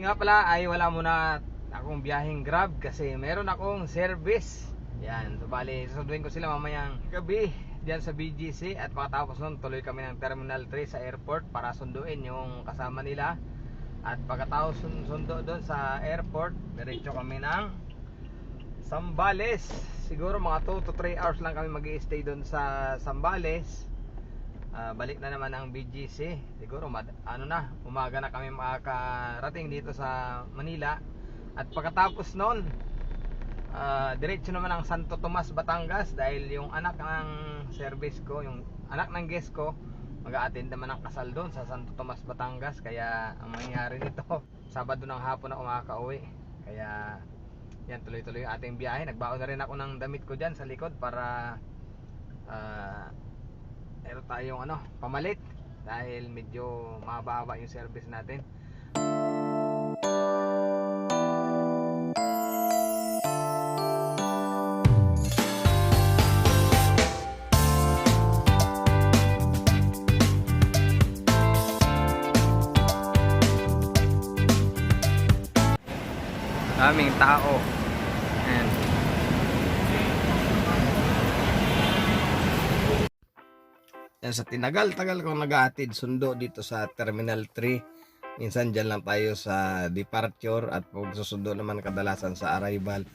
nga pala ay wala muna akong biyaheng grab kasi meron akong service. Yan, so bali, susunduin ko sila mamayang gabi diyan sa BGC at pagkatapos nun tuloy kami ng Terminal 3 sa airport para sunduin yung kasama nila. At pagkatapos sun- sundo doon sa airport, diretso kami ng Sambales. Siguro mga 2 to 3 hours lang kami mag stay doon sa Sambales. Ah, balik na naman ang BGC. Siguro mad- ano na, umaga na kami makakarating dito sa Manila. At pagkatapos noon, ah, diretso naman ang Santo Tomas, Batangas dahil yung anak ng service ko, yung anak ng guest ko, mag-a-attend naman ng kasal doon sa Santo Tomas, Batangas. Kaya ang mangyayari nito, Sabado ng hapon ako makakauwi. Kaya yan tuloy-tuloy ating biyahe. Nagbaon na rin ako ng damit ko diyan sa likod para ah, meron tayong ano, pamalit dahil medyo mahaba yung service natin. Daming tao. Ayan. Yan sa tinagal-tagal kong nag-aatid sundo dito sa Terminal 3. Minsan dyan lang tayo sa departure at pag susundo naman kadalasan sa arrival.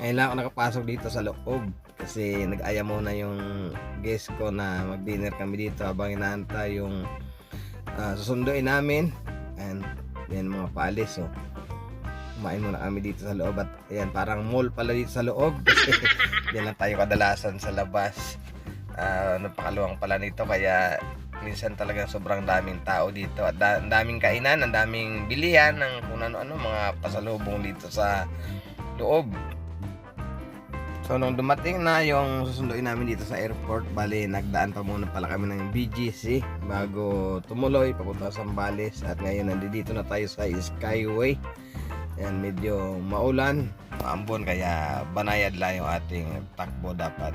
Ngayon lang ako nakapasok dito sa loob kasi nag-aya muna yung guest ko na mag-dinner kami dito habang inaantay yung ah, susunduin namin. And yan mga paalis. So, kumain muna kami dito sa loob at ayan parang mall pala dito sa loob kasi yan lang tayo kadalasan sa labas uh, napakaluwang pala nito kaya minsan talaga sobrang daming tao dito at da- daming kainan ang daming bilihan ng kung ano-ano mga pasalubong dito sa loob So nung dumating na yung susunduin namin dito sa airport, bali nagdaan pa muna pala kami ng BGC bago tumuloy papunta sa Zambales at ngayon nandito na tayo sa Skyway. Yan medyo maulan, maambon kaya banayad lang yung ating takbo dapat.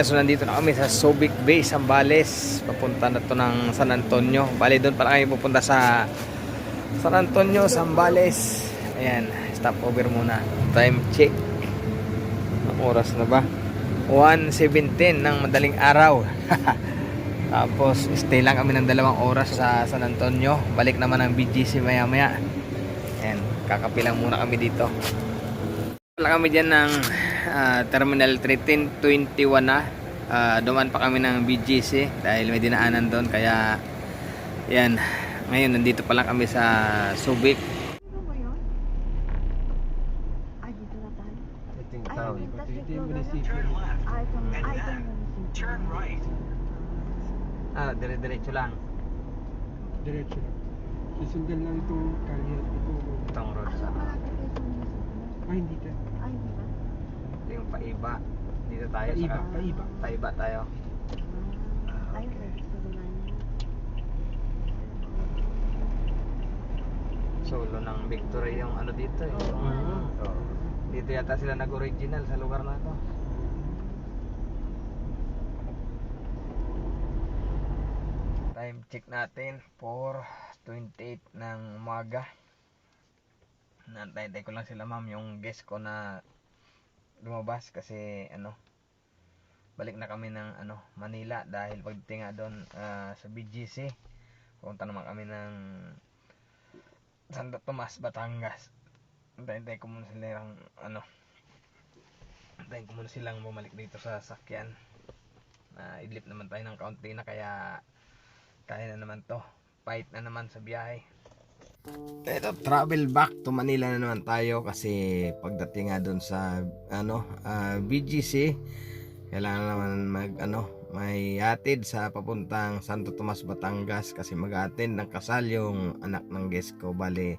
Yan, so nandito na kami sa Subic Bay, Zambales. Papunta na to ng San Antonio. Bali, doon pala kami pupunta sa San Antonio, Zambales. Ayan, stop over muna. Time check. Ang oras na ba? 1.17 ng madaling araw. Tapos, stay lang kami ng dalawang oras sa San Antonio. Balik naman ang BGC maya maya. Ayan, kakapilang muna kami dito. Wala kami dyan ng ah, Terminal 1321 na. Ah, duman pa kami ng BGC dahil may dinaanan doon. Kaya, yan. Ngayon, nandito pa lang kami sa Subic. Ah, ah. Turn right. Ah, dire-diretso lang. Diretso lang. Susundan lang itong kalye. Ito. Itong road Ah, sa... Ay, hindi ka. Ay, di ba? Ito yung paiba. Dito tayo Paiba, sa... paiba. Paiba tayo. Ah, ay, gusto ko na niya. Solo ng Victory yung ano dito eh. Oo. Ah. So, dito yata sila nag-original sa lugar na to. Time check natin for 28 ng umaga. Nantay ko lang sila ma'am yung guest ko na lumabas kasi ano balik na kami ng ano Manila dahil pagdating nga doon ah, sa BGC pupunta naman kami ng Santo Tomas, Batangas. Antay-antay ko muna silang ano. Antayin ko muna silang bumalik dito sa sakyan. Na idlip naman tayo ng kaunti na kaya kaya na naman to. Fight na naman sa biyahe. Ito, travel back to Manila na naman tayo kasi pagdating nga doon sa ano, ah, BGC kailangan naman mag ano, may hatid sa papuntang Santo Tomas, Batangas kasi mag-attend ng kasal yung anak ng guest ko. Bale,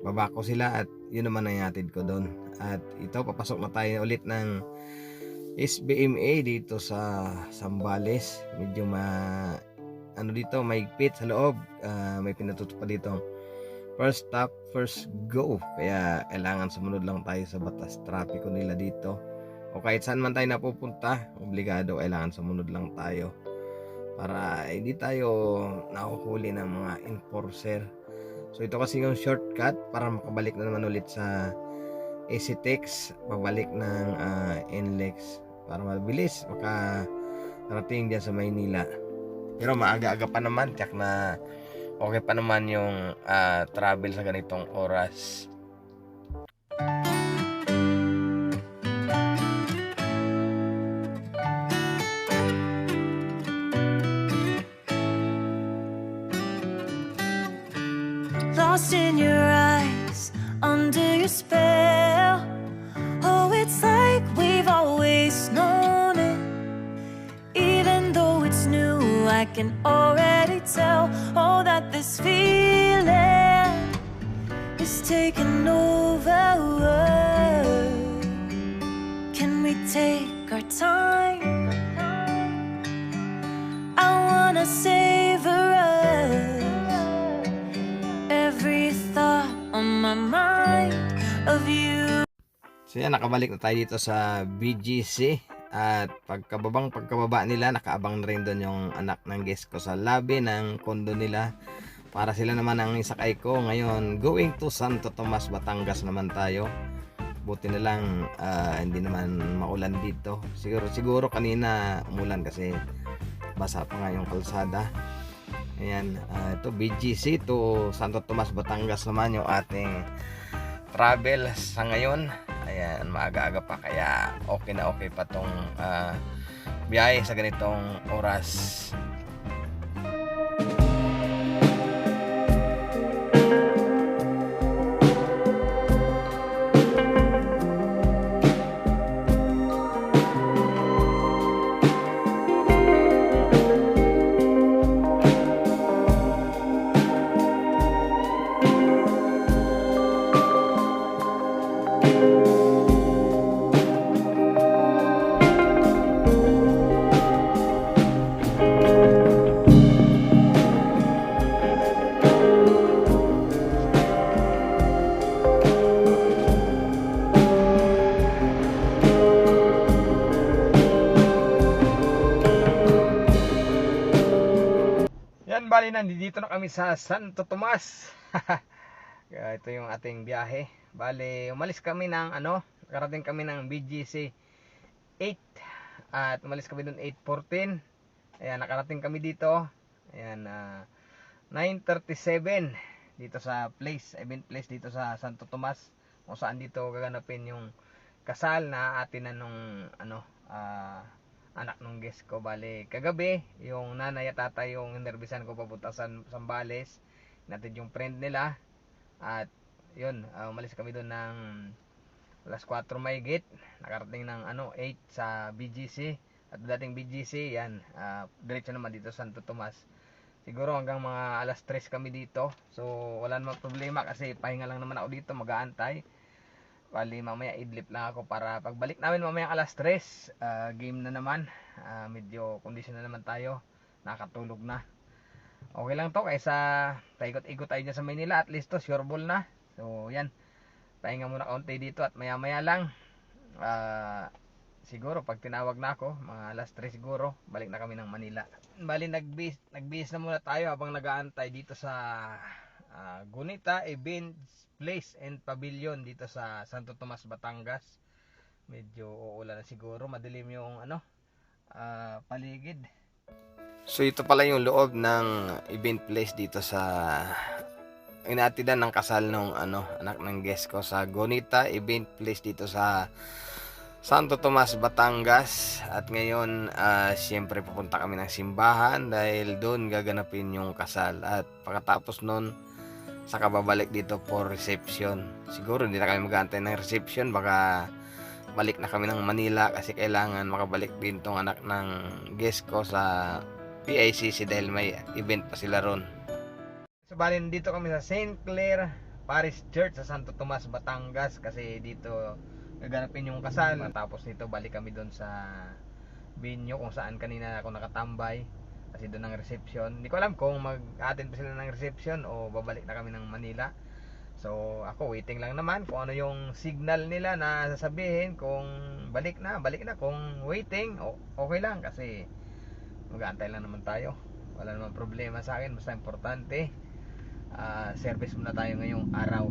baba ko sila at yun naman ang hatid ko doon. At ito, papasok na tayo ulit ng SBMA dito sa Sambales. Medyo ma ano dito, may pit sa loob. Ah, may pinatuto pa dito. First stop, first go. Kaya kailangan sumunod lang tayo sa batas trapiko nila dito. O kahit saan man tayo napupunta, obligado kailangan sumunod lang tayo. Para hindi tayo nahuhuli ng mga enforcer. So ito kasi yung shortcut para makabalik na naman ulit sa EasyTex, pabalik ng ah, NLEX para mabilis makarating dyan sa Maynila. Pero maaga-aga pa naman, tiyak na okay pa naman yung ah, travel sa ganitong oras. lost in your eyes, under your spell. Oh, it's like we've always known it. Even though it's new, I can already tell. Oh, that this feeling is taking over. Can we take our time? I wanna savor us every thought on my mind of you. So yan, nakabalik na tayo dito sa BGC. At pagkababang pagkababa nila, nakaabang na rin doon yung anak ng guest ko sa lobby ng kondo nila. Para sila naman ang isakay ko. Ngayon, going to Santo Tomas, Batangas naman tayo. Buti na lang ah, hindi naman maulan dito. Siguro siguro kanina umulan kasi basa pa nga yung kalsada. Ayan, ah, ito BGC to Santo Tomas, Batangas naman yung ating travel sa ngayon. Ayan, maaga-aga pa kaya okay na okay pa tong ah, biyahe sa ganitong oras. Yan, bali nandito na kami sa Santo Tomas. Ito yung ating biyahe. Bali, umalis kami ng ano, nakarating kami ng BGC 8 at umalis kami doon 8.14. Ayan, nakarating kami dito. Ayan, ah, 9.37 dito sa place, event place dito sa Santo Tomas kung saan dito gaganapin yung kasal na atinan nung ano, ah, anak nung guest ko. Bale, kagabi, yung nanay at tatay yung nervisan ko papunta sa Sambales. Natin yung friend nila. At, yun, ah, umalis kami doon ng alas 4 may gate. Nakarating ng ano, 8 sa BGC. At dating BGC, yan, ah, diretso naman dito sa Santo Tomas. Siguro hanggang mga alas 3 kami dito. So, wala namang problema kasi pahinga lang naman ako dito, mag-aantay. Bali, mamaya idlip lang ako para pagbalik namin mamaya alas 3, ah, game na naman. Ah, medyo kondisyon na naman tayo. Nakatulog na. Okay lang to kaysa paikot-ikot tayo dyan sa Manila. At least to, sure ball na. So, yan. Pahinga muna kaunti dito at maya-maya lang. ah, siguro pag tinawag na ako, mga alas 3 siguro, balik na kami ng Manila. Bali, nagbis, nagbis na muna tayo habang nag-aantay dito sa ah, Gunita Events Place and Pavilion dito sa Santo Tomas, Batangas. Medyo uulan na siguro, madilim yung ano, ah, paligid. So ito pala yung loob ng event place dito sa inatidan ng kasal ng ano anak ng guest ko sa Gonita Event Place dito sa Santo Tomas, Batangas at ngayon ah, siyempre pupunta kami ng simbahan dahil doon gaganapin yung kasal at pagkatapos nun saka babalik dito for reception siguro hindi na kami mag ng reception baka balik na kami ng Manila kasi kailangan makabalik din tong anak ng guest ko sa PICC dahil may event pa sila ron. So bali dito kami sa St. Clair Parish Church sa Santo Tomas, Batangas kasi dito gaganapin yung kasal. Tapos dito balik kami doon sa venue kung saan kanina ako nakatambay kasi doon ang reception. Hindi ko alam kung mag-attend pa sila ng reception o babalik na kami ng Manila. So ako waiting lang naman kung ano yung signal nila na sasabihin kung balik na, balik na. Kung waiting, okay lang kasi mag-aantay lang naman tayo. Wala naman problema sa akin, basta importante ah, service muna tayo ngayong araw.